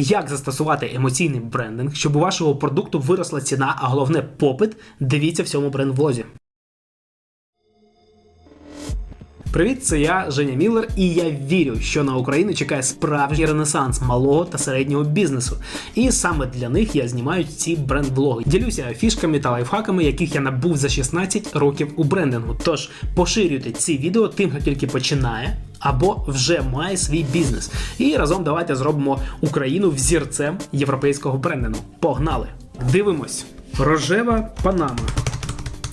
Як застосувати емоційний брендинг, щоб у вашого продукту виросла ціна, а головне попит. Дивіться в цьому бренд-влозі. Привіт, це я, Женя Міллер, і я вірю, що на Україну чекає справжній ренесанс малого та середнього бізнесу. І саме для них я знімаю ці бренд-влоги. Ділюся фішками та лайфхаками, яких я набув за 16 років у брендингу. Тож поширюйте ці відео тим, хто тільки починає. Або вже має свій бізнес. І разом давайте зробимо Україну взірцем європейського брендингу. Погнали! Дивимось. Рожева панама.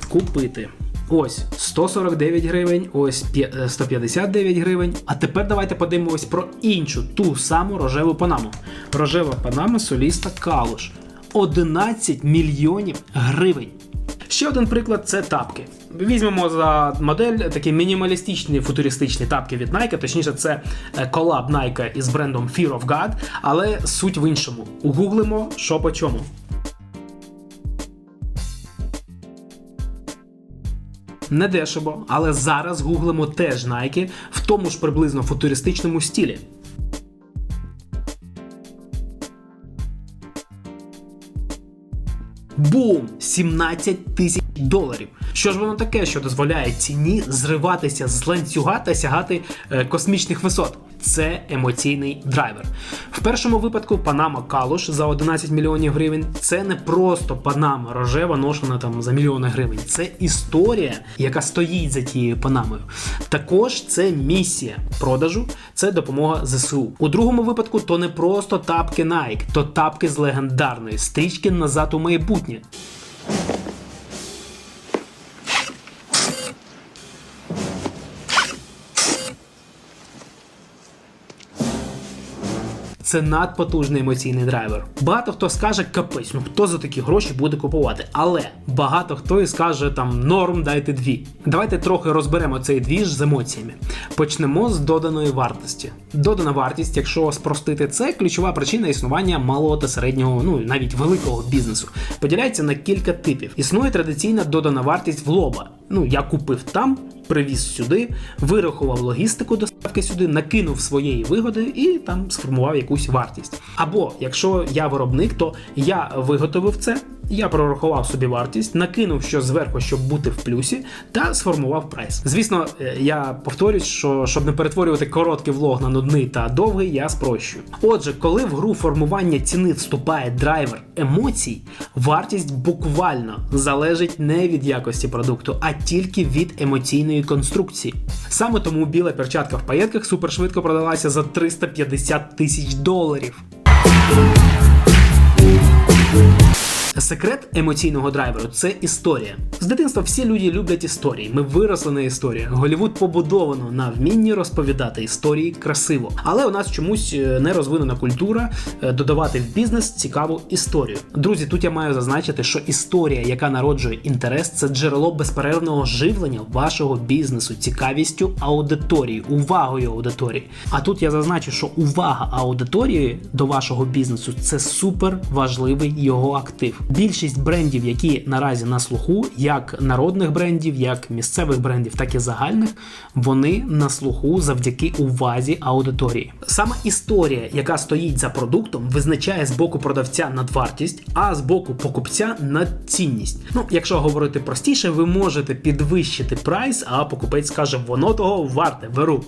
Купити. Ось 149 гривень, ось е, 159 гривень. А тепер давайте подивимось про іншу, ту саму рожеву панаму. Рожева панама соліста Калуш. 11 мільйонів гривень. Ще один приклад це тапки. Візьмемо за модель такі мінімалістичні футуристичні тапки від Nike, точніше, це е, колаб Nike із брендом Fear of God, але суть в іншому. Угуглимо, що по чому. Не дешево, але зараз гуглимо теж Nike в тому ж приблизно футуристичному стілі. Бум! 17 тисяч доларів. Що ж воно таке, що дозволяє ціні зриватися з ланцюга та сягати е, космічних висот? Це емоційний драйвер. В першому випадку Панама Калуш за 11 мільйонів гривень. Це не просто Панама рожева, ношена там за мільйони гривень. Це історія, яка стоїть за тією панамою. Також це місія продажу, це допомога ЗСУ. У другому випадку то не просто тапки Nike, то тапки з легендарної стрічки назад у майбутнє. Це надпотужний емоційний драйвер. Багато хто скаже капець, ну хто за такі гроші буде купувати. Але багато хто і скаже там норм, дайте дві. Давайте трохи розберемо цей двіж з емоціями. Почнемо з доданої вартості. Додана вартість, якщо спростити, це ключова причина існування малого та середнього, ну навіть великого бізнесу. Поділяється на кілька типів. Існує традиційна додана вартість в лоба. Ну, я купив там, привіз сюди, вирахував логістику доставки сюди, накинув своєї вигоди і там сформував якусь вартість. Або якщо я виробник, то я виготовив це. Я прорахував собі вартість, накинув що зверху, щоб бути в плюсі, та сформував прайс. Звісно, е, я повторюсь, що щоб не перетворювати короткий влог на нудний та довгий, я спрощую. Отже, коли в гру формування ціни вступає драйвер емоцій, вартість буквально залежить не від якості продукту, а тільки від емоційної конструкції. Саме тому біла перчатка в паєтках супершвидко продалася за 350 тисяч доларів. Секрет емоційного драйверу це історія. З дитинства всі люди люблять історії. Ми виросли на історіях. Голівуд побудовано на вмінні розповідати історії красиво. Але у нас чомусь е, не розвинена культура е, додавати в бізнес цікаву історію. Друзі, тут я маю зазначити, що історія, яка народжує інтерес, це джерело безперервного живлення вашого бізнесу, цікавістю аудиторії, увагою аудиторії. А тут я зазначу, що увага аудиторії до вашого бізнесу це супер важливий його актив. Більшість брендів, які наразі на слуху, як народних брендів, як місцевих брендів, так і загальних, вони на слуху завдяки увазі аудиторії. Саме історія, яка стоїть за продуктом, визначає з боку продавця надвартість, а з боку покупця надцінність. Ну, якщо говорити простіше, ви можете підвищити прайс, а покупець скаже, воно того варте, беру.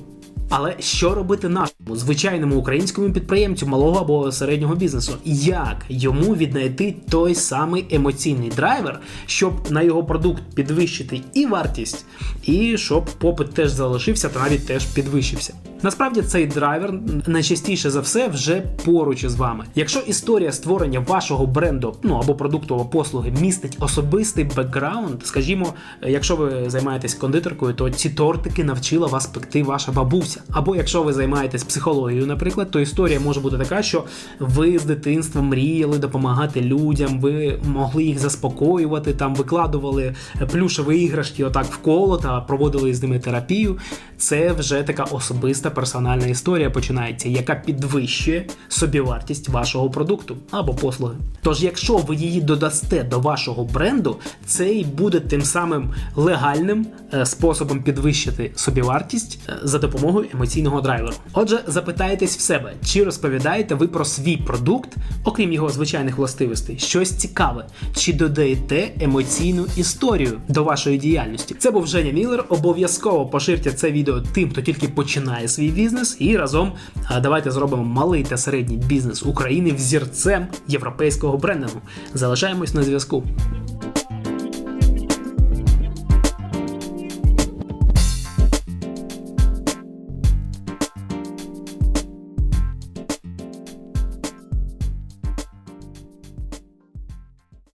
Але що робити нашому звичайному українському підприємцю малого або середнього бізнесу? Як йому віднайти той самий емоційний драйвер, щоб на його продукт підвищити і вартість, і щоб попит теж залишився та навіть теж підвищився? Насправді цей драйвер найчастіше за все вже поруч із вами. Якщо історія створення вашого бренду, ну або продукту послуги містить особистий бекграунд, скажімо, якщо ви займаєтесь кондитеркою, то ці тортики навчила вас пекти ваша бабуся. Або якщо ви займаєтесь психологією, наприклад, то історія може бути така, що ви з дитинства мріяли допомагати людям, ви могли їх заспокоювати, там викладували плюшеві іграшки отак в коло та проводили з ними терапію. Це вже така особиста особиста персональна історія починається, яка підвищує собівартість вашого продукту або послуги. Тож, якщо ви її додасте до вашого бренду, це і буде тим самим легальним е, способом підвищити собівартість е, за допомогою емоційного драйверу. Отже, запитайтесь в себе, чи розповідаєте ви про свій продукт, окрім його звичайних властивостей, щось цікаве, чи додаєте емоційну історію до вашої діяльності. Це був Женя Міллер. Обов'язково поширте це відео тим, хто тільки починає з свій бізнес і разом е, давайте зробимо малий та середній бізнес України взірцем європейського брендингу. Залишаємось на зв'язку.